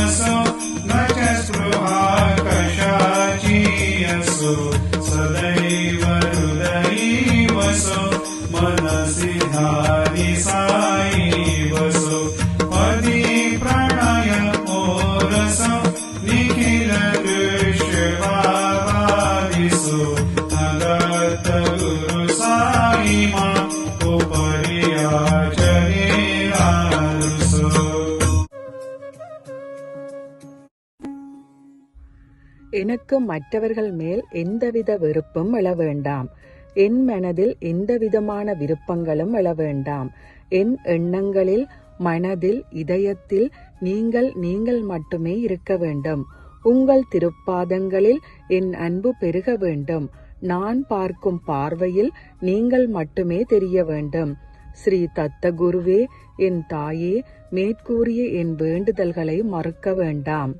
न च सुभाकशाचीयसु सदैव हृदयैवस मनसि धानि सायिबसो अधि प्रणय ओदस निखिल दृश्यपातादिसु नगवत् साईमा उपरिया எனக்கு மற்றவர்கள் மேல் எந்தவித வெறுப்பும் எழ வேண்டாம். என் மனதில் எந்தவிதமான விருப்பங்களும் எழ வேண்டாம். என் எண்ணங்களில் மனதில் இதயத்தில் நீங்கள் நீங்கள் மட்டுமே இருக்க வேண்டும். உங்கள் திருப்பாதங்களில் என் அன்பு பெருக வேண்டும். நான் பார்க்கும் பார்வையில் நீங்கள் மட்டுமே தெரிய வேண்டும். ஸ்ரீ தத்தகுருவே என் தாயே மேற்கூறிய என் வேண்டுதல்களை மறுக்க வேண்டாம்.